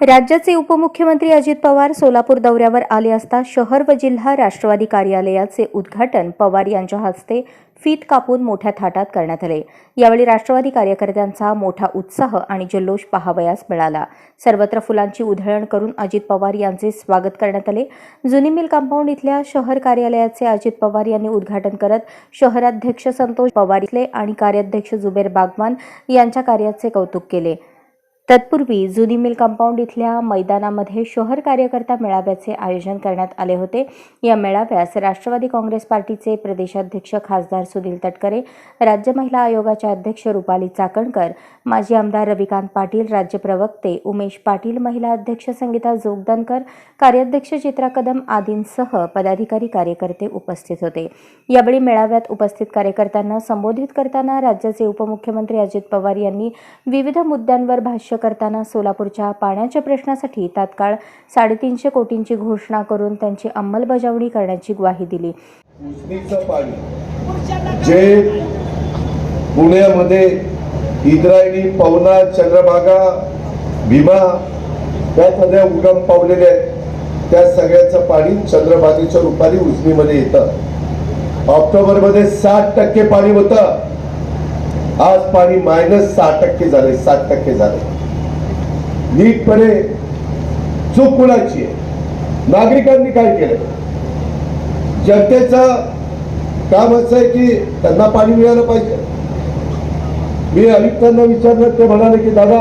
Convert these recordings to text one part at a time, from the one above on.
राज्याचे उपमुख्यमंत्री अजित पवार सोलापूर दौऱ्यावर आले असता शहर व जिल्हा राष्ट्रवादी कार्यालयाचे उद्घाटन पवार यांच्या हस्ते फीत कापून मोठ्या थाटात करण्यात आले. यावेळी राष्ट्रवादी कार्यकर्त्यांचा मोठा उत्साह आणि जल्लोष पाहावयास मिळाला. सर्वत्र फुलांची उधळण करून अजित पवार यांचे स्वागत करण्यात आले. जुनी मिल कंपाऊंड इथल्या शहर कार्यालयाचे अजित पवार यांनी उद्घाटन करत शहराध्यक्ष संतोष पवार इथले आणि कार्याध्यक्ष जुबेर बागवान यांच्या कार्याचे कौतुक केले. तत्पूर्वी जुनी मिल कंपाऊंड इथल्या मैदानामध्ये शहर कार्यकर्ता मेळाव्याचे आयोजन करण्यात आले होते. या मेळाव्यास राष्ट्रवादी काँग्रेस पार्टीचे प्रदेशाध्यक्ष खासदार सुनील तटकरे राज्य महिला आयोगाच्या अध्यक्ष रुपाली चाकणकर माजी आमदार रविकांत पाटील राज्य प्रवक्ते उमेश पाटील महिला अध्यक्ष संगीता जोगदनकर कार्याध्यक्ष चित्रा कदम आदींसह पदाधिकारी कार्यकर्ते उपस्थित होते. यावेळी मेळाव्यात उपस्थित कार्यकर्त्यांना संबोधित करताना राज्याचे उपमुख्यमंत्री अजित पवार यांनी विविध मुद्द्यांवर भाष्य करताना सोलापूरच्या पाण्याच्या प्रश्नासाठी तात्काळ साडेतीनशे कोटींची घोषणा करून त्यांची अंमलबजावणी करण्याची ग्वाही दिली. जे पुण्यामध्ये इंद्रायणी पवना चंद्रभागा भीमा त्या नद्या उगम पावलेल्या आहेत. त्या सगळ्याचं पाणी चंद्रभागेच्या रूपाने उजनीमध्ये येतं. ऑक्टोबरमध्ये साठ टक्के पाणी होतं. आज पाणी मायनस सहा टक्के झाले सात टक्के झाले नीटपणे चूक कुणाची आहे. नागरिकांनी काय केलं जनतेचं काम असं आहे की त्यांना पाणी मिळालं पाहिजे. मी आयुक्तांना विचारलं ते म्हणाले की दादा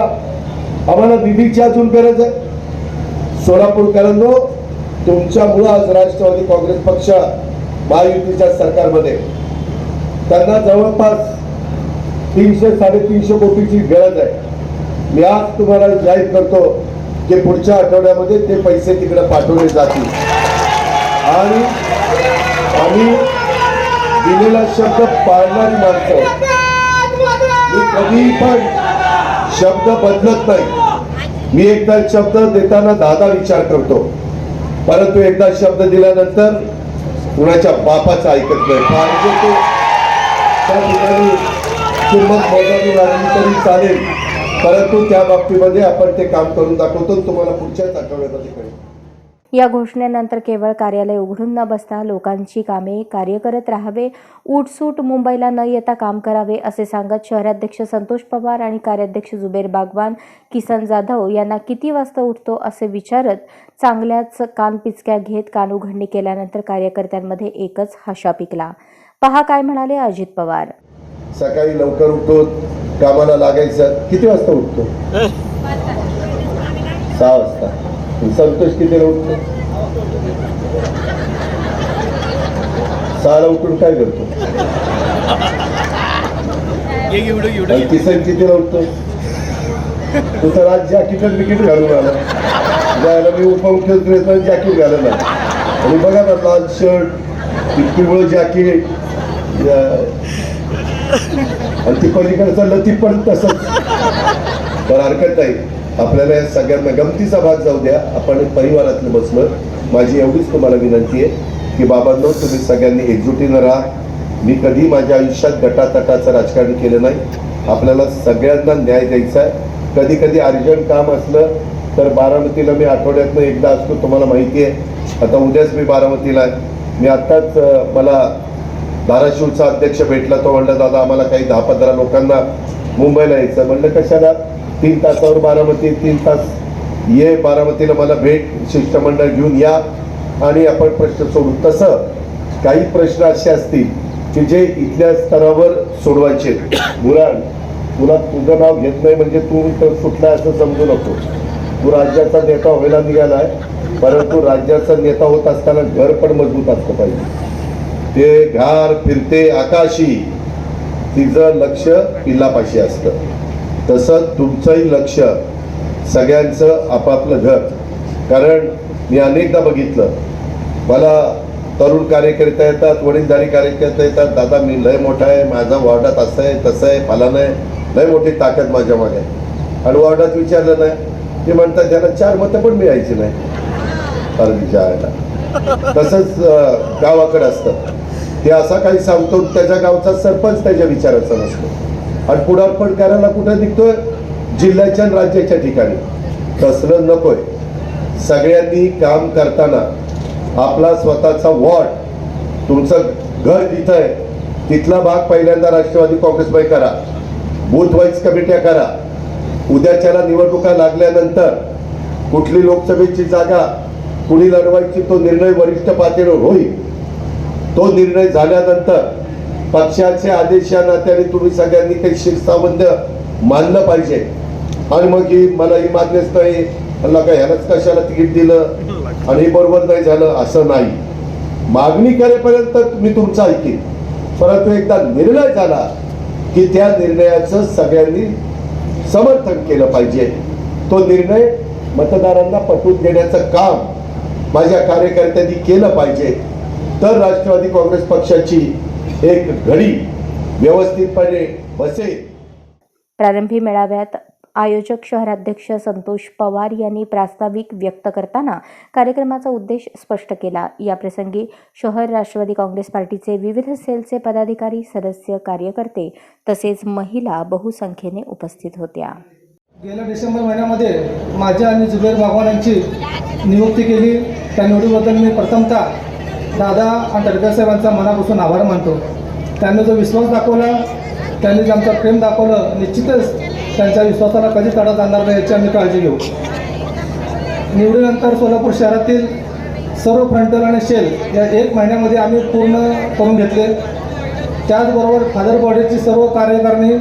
आम्हाला निधीची अजून गरज आहे. सोलापूरकरांनो तुमच्यामुळं आज राष्ट्रवादी काँग्रेस पक्ष महायुतीच्या सरकारमध्ये त्यांना जवळपास तीनशे साडेतीनशे कोटीची गरज आहे. मी आज तुम्हाला जाहीर करतो की पुढच्या आठवड्यामध्ये ते पैसे तिकडे पाठवले जातील. आणि आम्ही दिलेला शब्द पाळणारी माणसं. मी कधीही पण शब्द बदलत नाही. मी एकदा शब्द देताना दादा विचार करतो. परंतु एकदा शब्द दिल्यानंतर कुणाच्या बापाचं ऐकत नाही. पाहिजे तो त्या ठिकाणी किंमत मोजावी लागली तरी चालेल. परंतु त्या बाबतीमध्ये आपण ते काम करून दाखवतो तुम्हाला पुढच्याच आठवड्यामध्ये कळेल. या घोषणेनंतर केवळ कार्यालय उघडून न बसता लोकांची कामे कार्य करत राहावे उठसूट मुंबईला न येता काम करावे असे सांगत शहराध्यक्ष संतोष पवार आणि कार्याध्यक्ष जुबेर बागवान किसन जाधव यांना किती वाजता उठतो असे विचारत चांगल्याच कानपिचक्या घेत कान उघडणी केल्यानंतर कार्यकर्त्यांमध्ये एकच हशा पिकला. पहा काय म्हणाले अजित पवार. सकाळी लवकर उठतो कामाला लागायचं. किती वाजता उठतो? सहा वाजता. संतोष कितीला उठतो? सहाला उठून काय करतो? किसन कितीला उठतो? तू तर आज जॅकेट बिकेट घालून आला. जायला मी उपमुख्यमंत्री जॅकेट घालून आला आणि बघा ना लाल शर्ट पिवळं जॅकेट आणि ती पलीकडचा लती पण तसंच. तर हरकत नाही. आपल्याला या सगळ्यांना गमतीचा भाग जाऊ द्या. आपण परिवारातलं बसलो. माझी एवढीच तुम्हाला विनंती आहे की बाबांनो तुम्ही सगळ्यांनी एकजुटीनं राहा. मी कधी माझ्या आयुष्यात गटातटाचं राजकारण केलं नाही. आपल्याला सगळ्यांना न्याय द्यायचा आहे. कधी कधी अर्जंट काम असलं तर बारामतीला मी आठवड्यातनं एकदा असतो तुम्हाला माहिती आहे. आता उद्याच मी बारामतीला आहे. मी आत्ताच मला धाराशिवचा अध्यक्ष भेटला तो म्हणला दादा आम्हाला काही दहा पंधरा लोकांना मुंबईला यायचं म्हणलं कशाला? तीन तासावर बारामती तीन तास ये बारामतीला मला भेट शिष्टमंडळ घेऊन या आणि आपण प्रश्न सोडू. तसं काही प्रश्न असे असतील की जे इथल्या स्तरावर सोडवायचे. बुराण तुला तुझं नाव घेत नाही म्हणजे तू तर सुटला असं समजू नको. तू राज्याचा नेता व्हायला आहे परंतु राज्याचा नेता होत असताना घर पण मजबूत असलं पाहिजे. ते घार फिरते आकाशी. तिचं लक्ष पिल्लापाशी असतं. तसं तुमचंही लक्ष सगळ्यांचं आपापलं घर. कारण मी अनेकदा बघितलं. मला तरुण कार्यकर्ता येतात वडीलधारी कार्यकर्ता येतात. दादा मी लय मोठा आहे. माझा वॉर्डात असं आहे तसं आहे फलानं आहे. लय मोठी ताकद माझ्या मागे आहे. आणि वॉर्डात विचारलं नाही. ते म्हणतात त्याला चार मतं पण मिळायची नाही. परदेशा आयला तसंच गावाकडे असतं. ते असा काही सांगतो त्याच्या गावचा सरपंच त्याच्या विचाराचा नसतो. आणि पुढारपण करायला कुठं निघतोय? जिल्ह्याच्या आणि राज्याच्या ठिकाणी. तसलं नकोय. सगळ्यांनी काम करताना आपला स्वतःचा वॉर्ड तुमचं घर जिथं आहे तिथला भाग पहिल्यांदा राष्ट्रवादी काँग्रेसमध्ये करा. बूथ वाईज कमिट्या करा. उद्याच्याला निवडणुका लागल्यानंतर कुठली लोकसभेची जागा कुणी लढवायची तो निर्णय वरिष्ठ पातळीवर होईल. तो निर्णय झाल्यानंतर पक्षाचे आदेश या नात्याने तुम्ही सगळ्यांनी काही शिरसाबंद मानलं पाहिजे. आणि मग ही मला ही मान्यच नाही मला काय ह्यालाच कशाला तिकीट दिलं? आणि बरोबर नाही झालं असं नाही. मागणी करेपर्यंत मी तुमचं ऐकीन. परंतु एकदा निर्णय झाला की त्या निर्णयाचं सगळ्यांनी समर्थन केलं पाहिजे. तो निर्णय मतदारांना पटवून देण्याचं काम माझ्या कार्यकर्त्यांनी केलं पाहिजे. तर राष्ट्रवादी काँग्रेस पक्षाची एक घडी व्यवस्थितपणे बसेल. प्रारंभी मेळाव्यात आयोजक शहराध्यक्ष संतोष पवार यांनी प्रास्ताविक व्यक्त करताना कार्यक्रमाचा उद्देश स्पष्ट केला. याप्रसंगी शहर राष्ट्रवादी काँग्रेस पार्टीचे विविध सेलचे पदाधिकारी सदस्य कार्यकर्ते तसेच महिला बहुसंख्येने उपस्थित होत्या. गेल्या डिसेंबर महिन्यामध्ये माझ्या आणि जुबेर बागवान यांची नियुक्ती केली. त्या निवडीबद्दल मी प्रथमतः दादा आणि तडकर साहेबांचा मनापासून आभार मानतो. त्यांनी जो विश्वास दाखवला त्यांनी जे आमचं प्रेम दाखवलं निश्चितच त्यांच्या विश्वासाला कधी तडा जाणार नाही याची आम्ही काळजी घेऊ. निवडीनंतर सोलापूर शहरातील सर्व फ्रंटल आणि शेल या एक महिन्यामध्ये आम्ही पूर्ण करून घेतले. त्याचबरोबर फादर बॉडीची सर्व कार्यकारिणी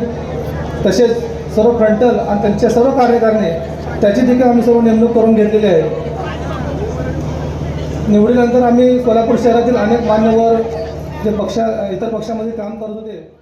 तसेच सर्व फ्रंटल आणि त्यांच्या सर्व कार्यकारिणी त्याची देखील आम्ही सर्व नेमणूक करून घेतलेली आहे. निवडीनंतर आम्ही सोलापूर शहरातील अनेक मान्यवर जे पक्षा इतर पक्षामध्ये काम करत होते